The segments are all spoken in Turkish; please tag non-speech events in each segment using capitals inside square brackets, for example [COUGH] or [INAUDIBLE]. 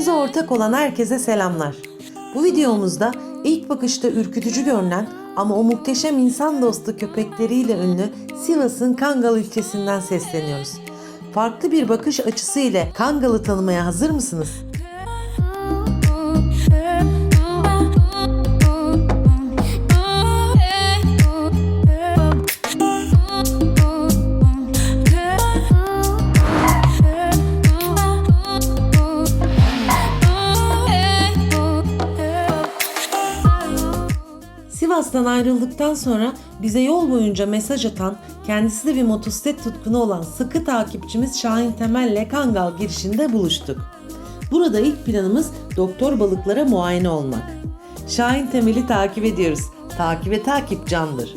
Doğamıza ortak olan herkese selamlar. Bu videomuzda ilk bakışta ürkütücü görünen ama o muhteşem insan dostu köpekleriyle ünlü Sivas'ın Kangal ilçesinden sesleniyoruz. Farklı bir bakış açısı ile Kangal'ı tanımaya hazır mısınız? Sivas'tan ayrıldıktan sonra bize yol boyunca mesaj atan, kendisi de bir motosiklet tutkunu olan sıkı takipçimiz Şahin Temel'le Kangal girişinde buluştuk. Burada ilk planımız doktor balıklara muayene olmak. Şahin Temel'i takip ediyoruz. Takibe takip candır.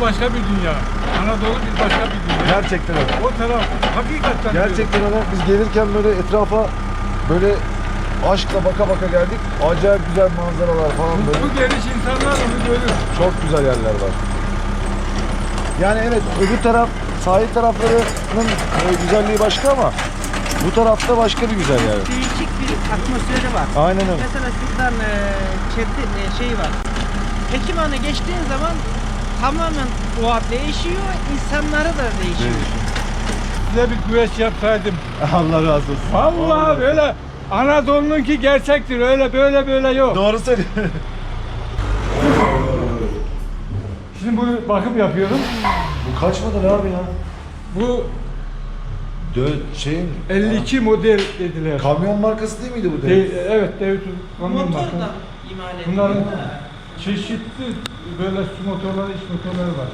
Burası başka bir dünya. Anadolu bir başka bir dünya. Gerçekten öyle. O taraf hakikaten Gerçekten öyle. Biz gelirken böyle etrafa böyle aşkla baka baka geldik. Acayip güzel manzaralar falan öyle. böyle. Bu geniş insanlar onu görür. Çok güzel yerler var. Yani evet öbür taraf sahil taraflarının e, güzelliği başka ama bu tarafta başka bir güzel yer. Değişik bir atmosferi var. Aynen öyle. Mesela şuradan e, çepti e, şey var. Hekimhan'a geçtiğin zaman tamamen doğa değişiyor, insanları da değişiyor. Size bir güveç yapsaydım. [LAUGHS] Allah razı olsun. Vallahi böyle Anadolu'nunki gerçektir. Öyle böyle böyle yok. Doğru söylüyorsun. [LAUGHS] Şimdi bu bakım yapıyorum. bu kaç model abi ya? Bu Dö şeyin 52 model dediler. kamyon markası değil miydi bu? De- evet Kamyon Motor da imal ediliyor. Bunların çeşitli böyle su motorları, iç motorları var.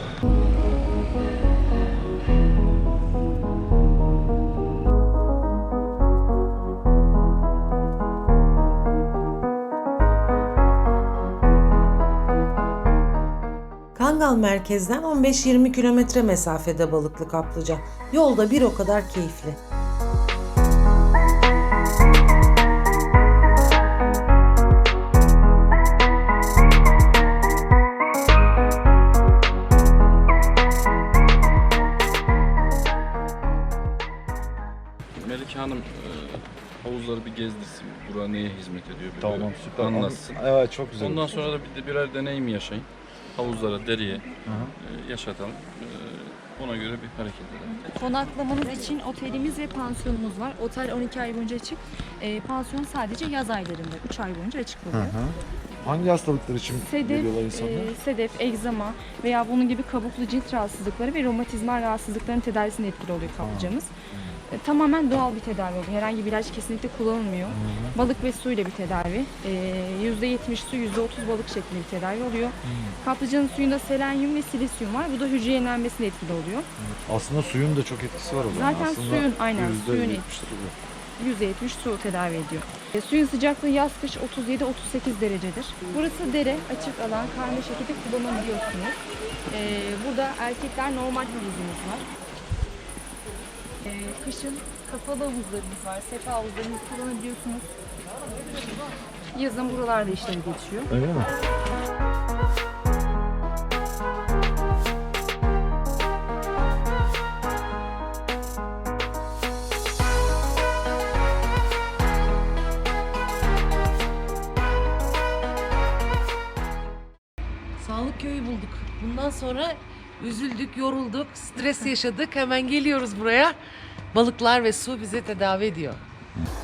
Kangal merkezden 15-20 kilometre mesafede balıklı kaplıca. Yolda bir o kadar keyifli. Hanım e, havuzları bir gezdirsin. Bura neye hizmet ediyor bir Tamam böyle süper. anlatsın. Evet çok güzel. Ondan sonra da bir de birer deneyim yaşayın. Havuzlara, deriye e, yaşatalım. E, ona göre bir hareket edelim. Konaklamanız için otelimiz ve pansiyonumuz var. Otel 12 ay boyunca açık. E, pansiyon sadece yaz aylarında 3 ay boyunca açık oluyor. Hangi hastalıklar için Sedef, geliyorlar insanlar? e, sedef, egzama veya bunun gibi kabuklu cilt rahatsızlıkları ve romatizmal rahatsızlıkların tedavisinde etkili oluyor kaplıcamız. E, tamamen doğal bir tedavi oluyor. Herhangi bir ilaç kesinlikle kullanılmıyor. Balık ve suyla bir tedavi. E, %70 su, %30 balık şeklinde bir tedavi oluyor. Kaplıcanın suyunda selenyum ve silisyum var. Bu da hücre yenilenmesine etkili oluyor. Aslında suyun da çok etkisi var o zaman. Zaten Aslında suyun, aynen, suyun bu. %70 su tedavi ediyor. E, suyun sıcaklığı yaz kış 37-38 derecedir. Burası dere, açık alan, karma şekilde kullanabiliyorsunuz. E, burada erkekler normal havuzumuz var. E, kışın kapalı havuzlarımız var, sefa havuzlarımızı kullanabiliyorsunuz. Yazın buralarda işlem geçiyor. Öyle mi? Sağlık köyü bulduk. Bundan sonra üzüldük, yorulduk, stres yaşadık. Hemen geliyoruz buraya. Balıklar ve su bize tedavi ediyor.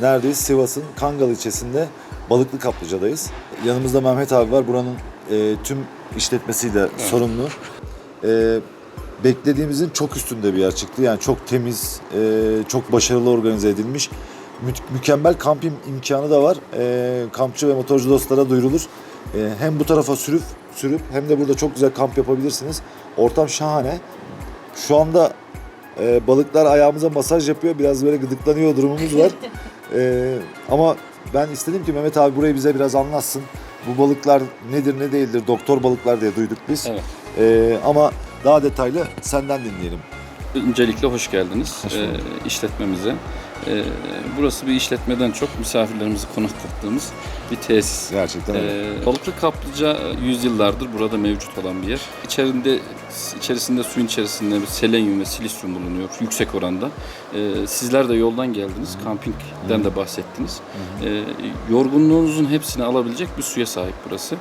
Neredeyiz? Sivas'ın Kangal ilçesinde Balıklı Kaplıca'dayız. Yanımızda Mehmet abi var. Buranın e, tüm işletmesiyle sorumlu. E, beklediğimizin çok üstünde bir yer çıktı. Yani çok temiz, e, çok başarılı organize edilmiş. Mü- mükemmel kamping imkanı da var. E, kampçı ve motorcu dostlara duyurulur. E, hem bu tarafa sürüp sürüp hem de burada çok güzel kamp yapabilirsiniz. Ortam şahane. Şu anda e, balıklar ayağımıza masaj yapıyor. Biraz böyle gıdıklanıyor durumumuz var. [LAUGHS] E, ama ben istedim ki Mehmet abi burayı bize biraz anlatsın. Bu balıklar nedir ne değildir? Doktor balıklar diye duyduk biz. Evet. E, ama daha detaylı senden dinleyelim. Öncelikle hoş geldiniz Hoş bulduk. e, işletmemize. E, burası bir işletmeden çok misafirlerimizi konaklattığımız bir tesis. Gerçekten öyle. Ee, balıklı kaplıca yüzyıllardır burada mevcut olan bir yer. İçerinde içerisinde suyun içerisinde selenyum ve silisyum bulunuyor yüksek oranda. Ee, sizler de yoldan geldiniz, kampingden de bahsettiniz. Ee, yorgunluğunuzun hepsini alabilecek bir suya sahip burası.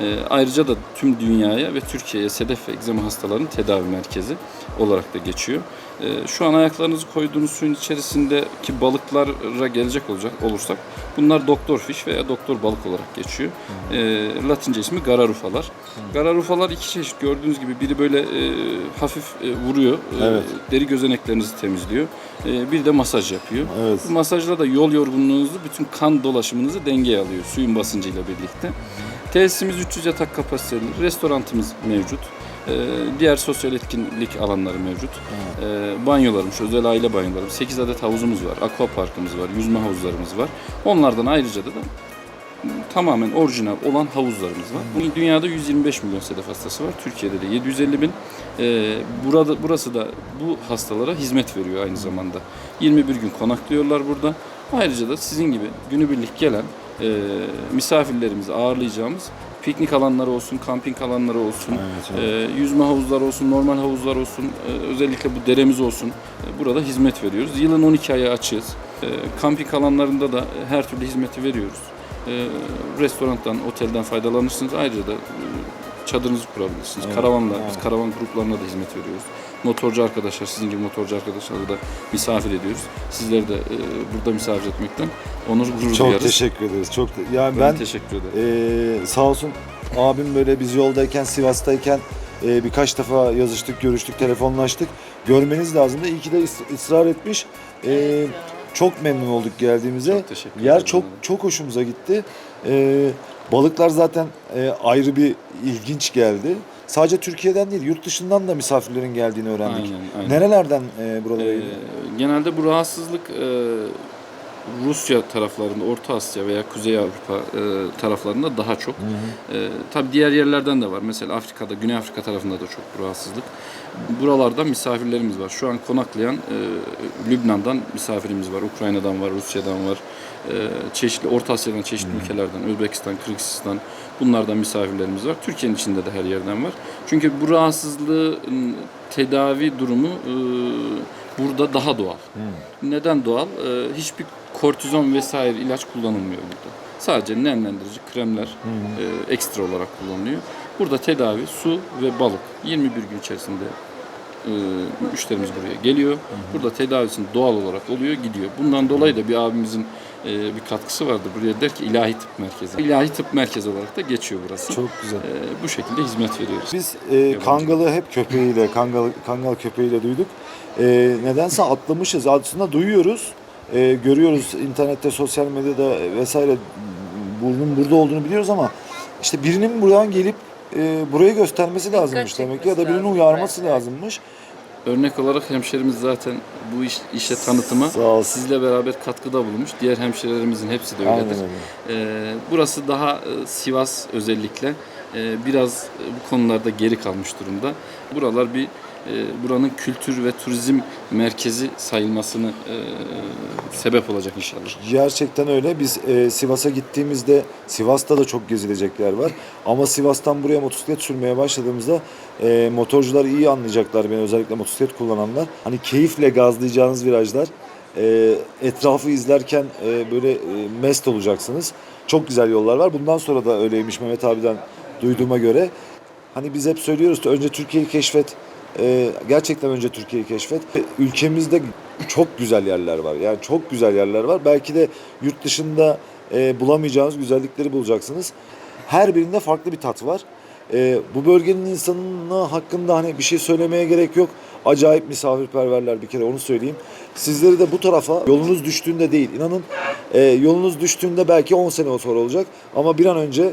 Ee, ayrıca da tüm dünyaya ve Türkiye'ye sedef ve egzama hastalarının tedavi merkezi olarak da geçiyor. Ee, şu an ayaklarınızı koyduğunuz suyun içerisindeki balıklara gelecek olacak olursak bunlar doktor fiş veya doktor balık olarak geçiyor. Ee, Latince ismi gararufalar. Gararufalar iki çeşit gördüğünüz gibi biri böyle e, hafif e, vuruyor. e, Evet. deri gözeneklerinizi temizliyor. E, bir de masaj yapıyor. Evet. Bu masajla da yol yorgunluğunuzu, bütün kan dolaşımınızı dengeye alıyor suyun basıncıyla birlikte. Tesisimiz 300 yatak kapasiteli, restorantımız mevcut. Ee, diğer sosyal etkinlik alanları mevcut. Ee, banyolarımız, özel aile banyolarımız, 8 adet havuzumuz var, aqua parkımız var, yüzme havuzlarımız var. Onlardan ayrıca da, da tamamen orijinal olan havuzlarımız var. Bugün dünyada 125 milyon sedef hastası var. Türkiye'de de 750 bin. Ee, burada burası da bu hastalara hizmet veriyor aynı zamanda. 21 gün konaklıyorlar burada. Ayrıca da sizin gibi günübirlik gelen e, misafirlerimizi ağırlayacağımız piknik alanları olsun, kamping alanları olsun, Evet, e, yüzme havuzları olsun, normal havuzlar olsun, e, özellikle bu deremiz olsun. E, burada hizmet veriyoruz. Yılın 12 ayı açığız. E, kamping alanlarında da her türlü hizmeti veriyoruz. E, restorandan, otelden faydalanırsınız. Ayrıca da e, çadırınızı kurabilirsiniz. Evet, Karavanla, biz evet. karavan gruplarına da hizmet veriyoruz. Motorcu arkadaşlar, sizin gibi motorcu arkadaşları da misafir ediyoruz. Sizleri de e, burada misafir etmekten onur gurur Çok duyarız. teşekkür ederiz. Çok yani Ben, ben teşekkür ederim. Ee, sağ olsun abim böyle biz yoldayken Sivas'tayken e, birkaç defa yazıştık, görüştük, telefonlaştık. Görmeniz lazımdı. İyi ki de is- ısrar etmiş. Ee, çok memnun olduk geldiğimize. Çok teşekkür Yer ederim. çok çok hoşumuza gitti. Ee, balıklar zaten e, ayrı bir ilginç geldi. Sadece Türkiye'den değil, yurt dışından da misafirlerin geldiğini öğrendik. Aynen, aynen. Nerelerden e, buralara? Ee, genelde bu rahatsızlık e, Rusya taraflarında, Orta Asya veya Kuzey Avrupa e, taraflarında daha çok. E, tabii diğer yerlerden de var. Mesela Afrika'da, Güney Afrika tarafında da çok bu rahatsızlık. Buralarda misafirlerimiz var. Şu an konaklayan e, Lübnan'dan misafirimiz var, Ukrayna'dan var, Rusya'dan var. E, çeşitli Orta Asya'dan, çeşitli ülkelerden, Özbekistan, Kırgızistan bunlardan misafirlerimiz var. Türkiye'nin içinde de her yerden var. Çünkü bu rahatsızlığın tedavi durumu e, burada daha doğal. Neden doğal? Ee, hiçbir kortizon vesaire ilaç kullanılmıyor burada. Sadece nemlendirici kremler e, ekstra olarak kullanılıyor. Burada tedavi su ve balık. 21 gün içerisinde e, müşterimiz buraya geliyor. Burada tedavisini doğal olarak oluyor, gidiyor. Bundan dolayı da bir abimizin e, bir katkısı vardı. Buraya der ki ilahi tıp merkezi. İlahi tıp merkezi olarak da geçiyor burası. Çok güzel. E, bu şekilde hizmet veriyoruz. Biz e, Kangal'ı hep köpeğiyle, Kangal, Kangal köpeğiyle duyduk. E, nedense atlamışız. Aslında duyuyoruz, e, görüyoruz internette, sosyal medyada vesaire bunun burada olduğunu biliyoruz ama işte birinin buradan gelip e, burayı göstermesi lazımmış demek ki ya da çekmesi birinin lazım, uyarması evet, evet. lazımmış. Örnek olarak hemşerimiz zaten bu iş, işe tanıtıma Sağ olsun. sizle beraber katkıda bulunmuş. Diğer hemşirelerimizin hepsi de Aynen öyledir. öyle. Ee, burası daha e, Sivas özellikle e, biraz e, bu konularda geri kalmış durumda. Buralar bir buranın kültür ve turizm merkezi sayılmasını e, sebep olacak inşallah. Gerçekten öyle. Biz e, Sivas'a gittiğimizde Sivas'ta da çok gezilecek yer var. Ama Sivas'tan buraya motosiklet sürmeye başladığımızda e, motorcular iyi anlayacaklar beni özellikle motosiklet kullananlar. Hani keyifle gazlayacağınız virajlar. E, etrafı izlerken e, böyle e, mest olacaksınız. Çok güzel yollar var. Bundan sonra da öyleymiş Mehmet abiden duyduğuma göre. Hani biz hep söylüyoruz önce Türkiye'yi keşfet. E, gerçekten önce Türkiye'yi keşfet. Ülkemizde çok güzel yerler var. Yani çok güzel yerler var. Belki de yurt dışında e, bulamayacağınız güzellikleri bulacaksınız. Her birinde farklı bir tat var. E, bu bölgenin insanına hakkında hani bir şey söylemeye gerek yok. Acayip misafirperverler bir kere onu söyleyeyim. Sizleri de bu tarafa yolunuz düştüğünde değil. inanın e, yolunuz düştüğünde belki 10 sene sonra olacak. Ama bir an önce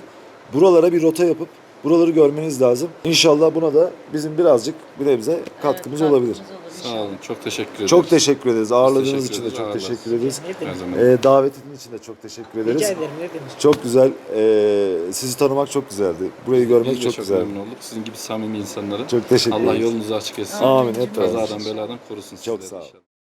buralara bir rota yapıp Buraları görmeniz lazım. İnşallah buna da bizim birazcık bir nebze katkımız olabilir. Sağ olun. Çok teşekkür ederiz. Çok teşekkür ederiz. Ağırladığınız teşekkür için de ederiz. çok teşekkür ederiz. Her zaman. Ee, davetin için de çok teşekkür ederiz. Rica ederim ne demek. Çok güzel. Ee, sizi tanımak çok güzeldi. Burayı görmek Biz de çok, çok güzeldi. memnun olduk. Sizin gibi samimi insanları. Çok teşekkür Allah ederiz. yolunuzu açık etsin. Amin. Hep beraber. Kazadan beladan korusun Çok sizleri sağ ol. inşallah.